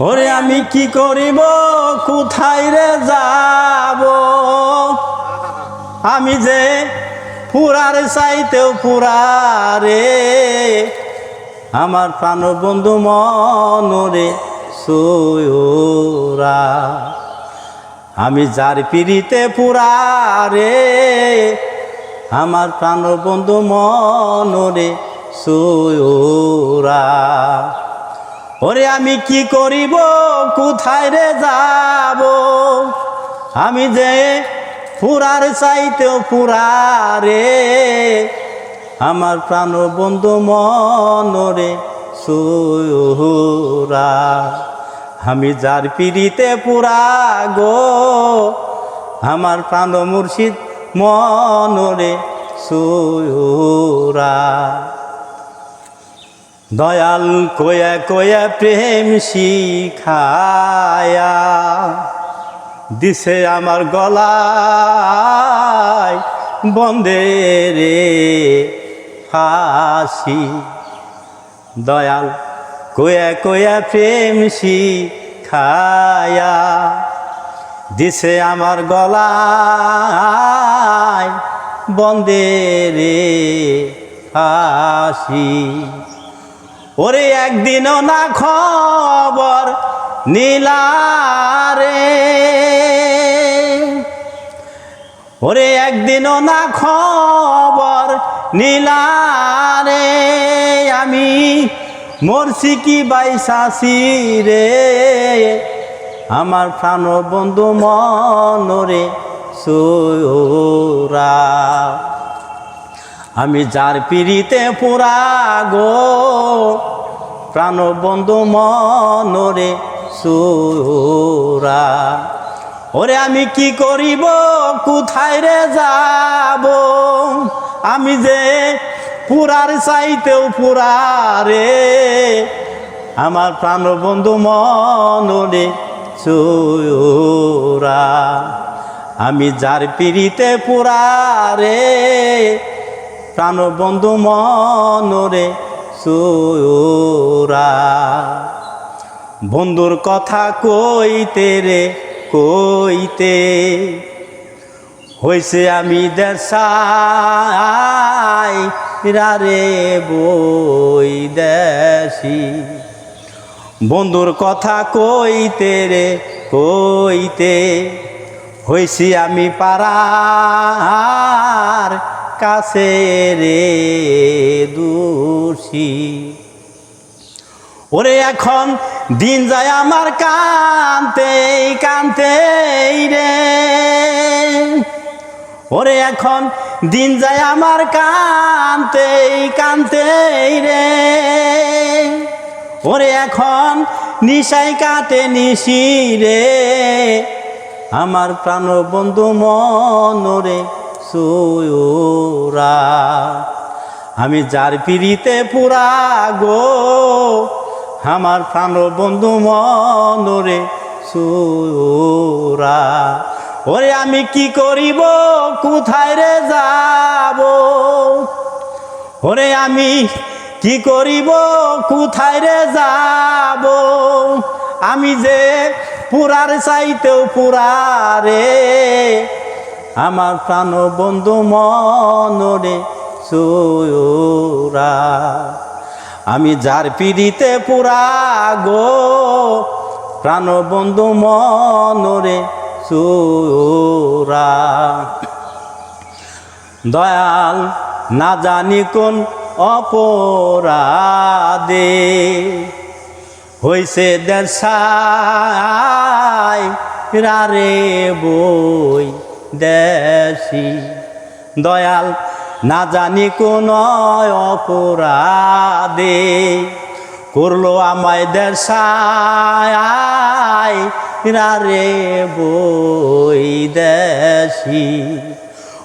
ওরে আমি কি করিব? কোথায় রে যাব? আমি যে পুরার চাইতেও পুরা রে আমার প্রাণ বন্ধু মনরে সৈরা আমি যার পিড়িতে পুরা রে আমার প্রাণ বন্ধু মনরে সৈরা ওরে আমি কি করিব? কোথায় রে যাব? আমি যে পুরার চাইতেও পুরা রে আমার প্রাণ বন্ধু মনরে সুরা আমি যার পিড়িতে পুরা গো, আমার প্রাণ মুর্শিদ মনরে সুরা দয়াল কয়া কয়া প্রেম শিখায়া দিছে আমার গলায়, বন্দে রে ফাঁসি। দয়াল কয়া কয়া প্রেম শিখায়া দিছে আমার গলায়, বন্দে রে ফাঁসি। ওরে একদিনও না খবর নীলারে ওরে একদিনও না খবর নীলারে আমি মরছি কি বাইসাসি রে। আমার প্রাণ বন্ধু মনরে সোরা আমি যার পিড়িতে পুরা গো, প্রাণ বন্ধু মনরে সুরা। ওরে আমি কি করিব, কোথায় রে যাব? আমি যে পুরার চাইতেও পুরা রে, আমার প্রাণ বন্ধু মনরে সুরা। আমি যার পিড়িতে পুরা রে প্রাণ বন্ধু মনরে সুরা। বন্ধুর কথা কইতে রে, কইতে। হইছে আমি দেশাই রে বই দেশি। বন্ধুর কথা কইতে রে, কইতে। হইছি আমি পারার কাছে রে দোষী। ওরে এখন দিন যায় আমার কান্তে কান্তে রে। ওরে এখন দিন যায় আমার কান্তে কান্তে রে। ওরে এখন নিশাই কাটে নিশি রে। আমার প্রাণ বন্ধু মনরে সুরা আমি যার পিড়িতে পুরা গো, আমার প্রাণ বন্ধু মনরে সুরা ওরে আমি কি করিব, কোথায় রে যাব? ওরে আমি কি করিব, কোথায় রে যাব? আমি যে পুরার চাইতেও পুরা রে আমার প্রাণ বন্ধু মনরে সুরা আমি যার পিড়িতে পুরা গো, প্রাণ বন্ধু মনরে সুরা দয়াল না জানি কোন অপরাধে হইছে দেশাই রারে বই দেশি দয়াল, না জানি কোন অপরাধে। করল আমায় দেশাই রারে বই দেশি।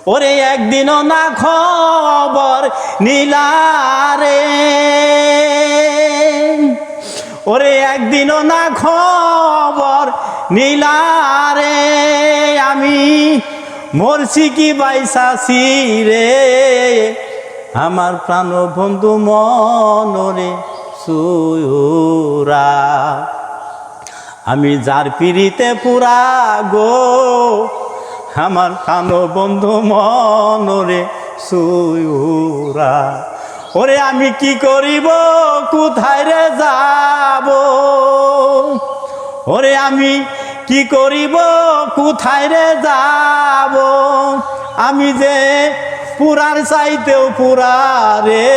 ওরে একদিনও না খবর নীলারে ওরে একদিনও না খবর নীলারে আমি মরছি কি বাইসাসি রে? আমার প্রাণ বন্ধু মনরে সুরা আমি যার পিড়িতে পুরা গো, আমার প্রাণ বন্ধু মনরে সুরা ওরে আমি কি করিব, কোথায় রে যাব? ওরে আমি কি করিব? কোথায় রে যাব? আমি যে পুরার চাইতেও পুরা রে।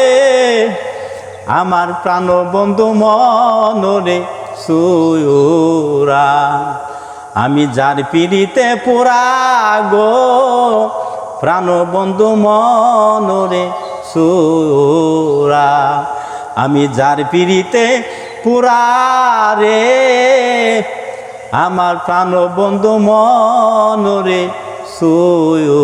আমার প্রাণ বন্ধু মনরে সুরা আমি যার পিড়িতে পুরা গো, প্রাণ বন্ধু মনরে সুরা আমি যার পিড়িতে পুরা রে। আমার প্রাণ বন্ধু মনরে সুরা